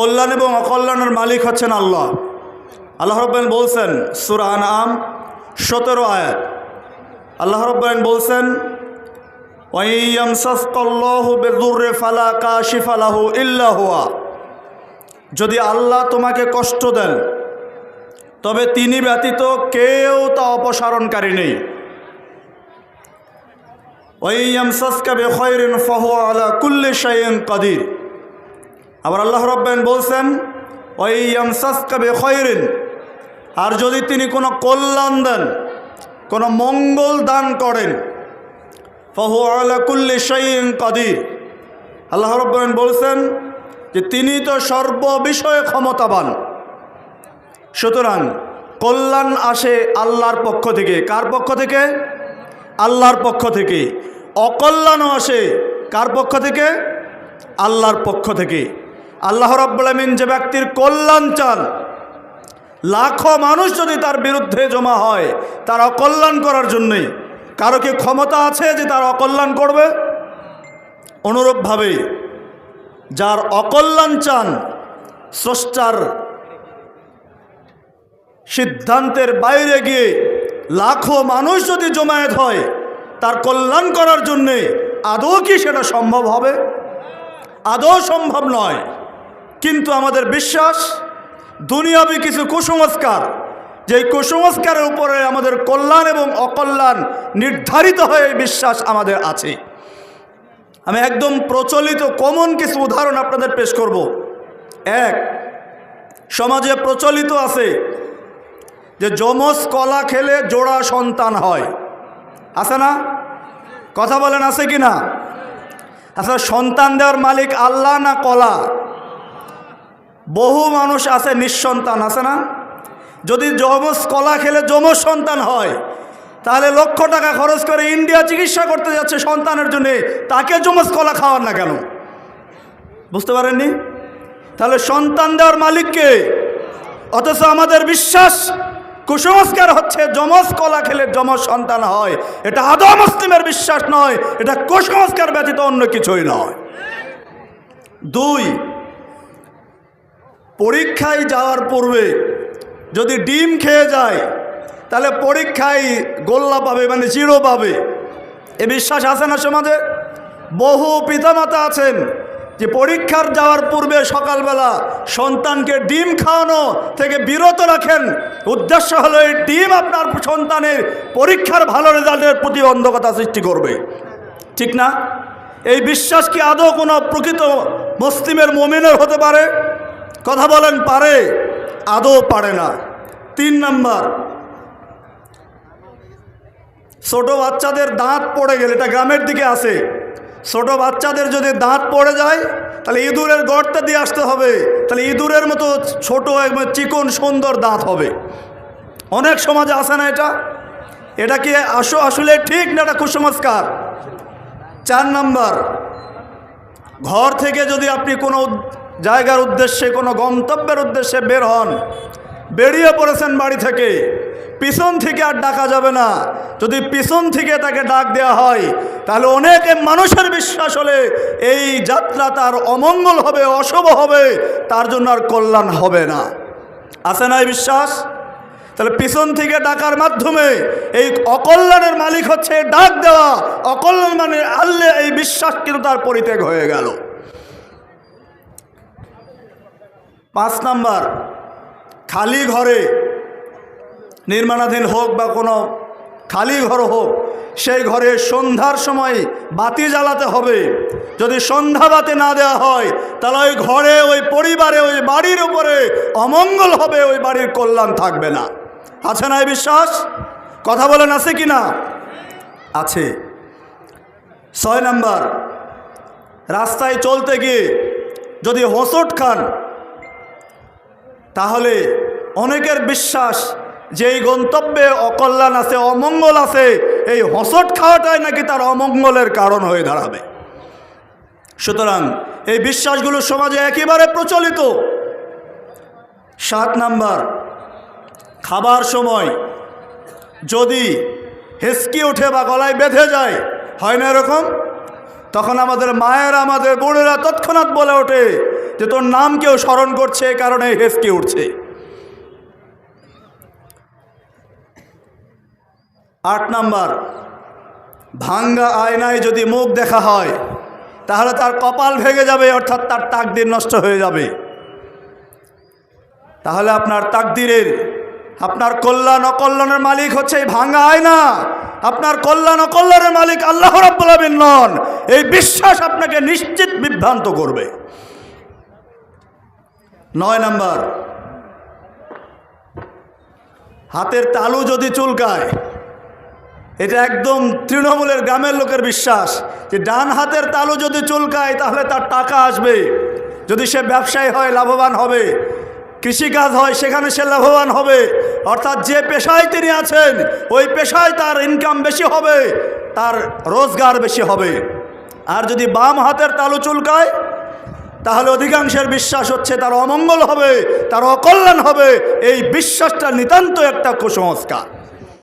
কল্যাণ এবং অকল্যাণের মালিক হচ্ছেন আল্লাহ। আল্লাহ রব্বান বলছেন সুরান আম সতেরো আয়াত। আল্লাহ রব্বান বলছেন যদি আল্লাহ তোমাকে কষ্ট দেন, তবে তিনি ব্যতীত কেউ তা অপসারণকারী নেই। কুল্লি শাইন কাদির। আবার আল্লাহ রব্বান বলছেন ওয়াইয়ামসাসকাবে খয়রিন আর যদি তিনি কোনো কল্যাণ দেন, কোনো মঙ্গল দান করেন ফহু আলা কুল্লি শাইন কাদির। আল্লাহ রব্বান বলছেন যে তিনি তো সর্ববিষয়ে ক্ষমতাবান। সুতরাং কল্যাণ আসে আল্লাহর পক্ষ থেকে। কার পক্ষ থেকে? আল্লাহর পক্ষ থেকে। অকল্যাণও আসে কার পক্ষ থেকে? আল্লাহর পক্ষ থেকে। আল্লাহ রব্বুলামিন যে ব্যক্তির কল্যাণ চান, লাখো মানুষ যদি তার বিরুদ্ধে জমা হয়, তার অকল্যাণ করার জন্যই। কারও কি ক্ষমতা আছে যে তার অকল্যাণ করবে? অনুরূপভাবে যার অকল্যাণ চান, স্রষ্টার সিদ্ধান্তের বাইরে গিয়ে লাখো মানুষ যদি জমায়েত হয়, তার কল্যাণ করার জন্যে আদৌ কি সেটা সম্ভব হবে? আদৌ সম্ভব নয়। কিন্তু আমাদের বিশ্বাস, দুনিয়াবি কিছু কুসংস্কার যে কুসংস্কারের উপরে আমাদের কল্যাণ এবং অকল্যাণ নির্ধারিত হয়ে বিশ্বাস আমাদের আছে। আমি একদম প্রচলিত কমন কিছু উদাহরণ আপনাদের পেশ করব। এক, সমাজে প্রচলিত আছে যে যমজ কলা খেলে জোড়া সন্তান হয়। আছে না? কথা বলেন, আছে কি না আসলে সন্তান দেওয়ার মালিক আল্লাহ না কলা? বহু মানুষ আছে নিঃসন্তান, আছে না? যদি যমজ কলা খেলে যমজ সন্তান হয়, তাহলে লক্ষ টাকা খরচ করে ইন্ডিয়া চিকিৎসা করতে যাচ্ছে সন্তানের জন্য। তাকে যমজ কলা খাওয়ার না কেন? বুঝতে পারেননি? তাহলে সন্তান দেওয়ার মালিককে অথচ আমাদের বিশ্বাস, কুসংস্কার হচ্ছে যমজ কলা খেলে যমজ সন্তান হয়। এটা আদৌ মুসলিমের বিশ্বাস নয়, এটা কুসংস্কার ব্যতীত অন্য কিছুই নয়। দুই পরীক্ষায় যাওয়ার পূর্বে যদি ডিম খেয়ে যায়, তাহলে পরীক্ষায় গোল্লা পাবে মানে জিরো পাবে। এ বিশ্বাস আছে না সমাজে? বহু পিতামাতা আছেন যে পরীক্ষার যাওয়ার পূর্বে সকালবেলা সন্তানকে ডিম খাওয়ানো থেকে বিরত রাখেন। উদ্দেশ্য হলো এই ডিম আপনার সন্তানের পরীক্ষার ভালো রেজাল্টের প্রতিবন্ধকতা সৃষ্টি করবে। ঠিক না? এই বিশ্বাস কি আদৌ কোনো প্রকৃত মুসলিমের মমিনের হতে পারে? কথা বলেন, পারে, আদৌ পারে না। তিন নাম্বার, ছোট বাচ্চাদের দাঁত পড়ে গেলে, এটা গ্রামের দিকে আসে, ছোট বাচ্চাদের যদি দাঁত পড়ে যায়, তাহলে ইঁদুরের গর্তে দিয়ে আসতে হবে, তাহলে ইঁদুরের মতো ছোট একদম চিকন সুন্দর দাঁত হবে। অনেক সমাজে আসে না এটা। এটা কি আসো, আসলে ঠিক না এটা কুসংস্কার? চার নাম্বার, ঘর থেকে যদি আপনি কোনো জায়গার উদ্দেশ্যে, কোনো গন্তব্যের উদ্দেশ্যে বের হন। বেরিয়ে পড়েছেন বাড়ি থেকে। পিছন থেকে আর ডাকা যাবে না। যদি পিছন থেকে তাকে ডাক দেওয়া হয়, তাহলে অনেক মানুষের বিশ্বাস হলে এই যাত্রা তার অমঙ্গল হবে, অশুভ হবে, তার জন্য আর কল্যাণ হবে না। আছে না এই বিশ্বাস? তাহলে পিছন থেকে ডাকার মাধ্যমে এই অকল্যাণের মালিক হচ্ছে ডাক দেওয়া। অকল্যাণ মানে আল্লে এই বিশ্বাস কিন্তু তার পরিত্যাগ হয়ে গেল। পাঁচ নাম্বার, খালি ঘরে নির্মাণাধীন হোক বা কোনো খালি ঘর হোক, সেই ঘরে সন্ধ্যার সময় বাতি জ্বালাতে হবে। যদি সন্ধ্যা বাতি না দেওয়া হয়, তাহলে ওই ঘরে, ওই পরিবারে, ওই বাড়ির উপরে অমঙ্গল হবে, ওই বাড়ির কল্যাণ থাকবে না। আছে না এই বিশ্বাস? কথা বলেন আছে কি না? আছে। ছয় নাম্বার, রাস্তায় চলতে গিয়ে যদি হোঁচট খান তাহলে অনেকের বিশ্বাস যে এই গন্তব্যে অকল্যাণ আছে, অমঙ্গল আছে, এই হসট খাওয়াটাই নাকি তার অমঙ্গলের কারণ হয়ে দাঁড়াবে। সুতরাং এই বিশ্বাসগুলো সমাজে একেবারে প্রচলিত। সাত নাম্বার, খাবার সময়। যদি হেসকি ওঠে বা গলায় বেঁধে যায়, হয় না এরকম? তখন আমাদের মায়েরা, আমাদের বোনেরা তৎক্ষণাৎ বলে ওঠে যে তোর নাম কেউ স্মরণ করছে, এ কারণে হেসকে উঠছে। আট নাম্বার, ভাঙ্গা আয়নায় যদি মুখ দেখা হয়, তাহলে তার কপাল ভেঙে যাবে, অর্থাৎ তার তাকদির নষ্ট হয়ে যাবে। তাহলে আপনার তাকদিরের, আপনার কল্যাণ অকল্যাণের মালিক হচ্ছে এই ভাঙ্গা আয়না। আপনার কল্যাণ অকল্যাণের মালিক আল্লাহ রাব্বুল নন। এই বিশ্বাস আপনাকে নিশ্চিত বিভ্রান্ত করবে। নয় নাম্বার। হাতের তালু যদি চুলকায়, এটা একদম তৃণমূলের গ্রামের লোকের বিশ্বাস যে ডান হাতের তালু যদি চুলকায়, তাহলে তার টাকা আসবে। যদি সে ব্যবসায়ী হয়, লাভবান হবে। কৃষিকাজ হয়, সেখানে সে লাভবান হবে। অর্থাৎ যে পেশায় তিনি আছেন, ওই পেশায় তার ইনকাম বেশি হবে, তার রোজগার বেশি হবে। আর যদি বাম হাতের তালু চুলকায় তাহলে অধিকাংশের বিশ্বাস হচ্ছে তার অমঙ্গল হবে, তার অকল্যাণ হবে। এই বিশ্বাসটা নিতান্ত একটা কুসংস্কার।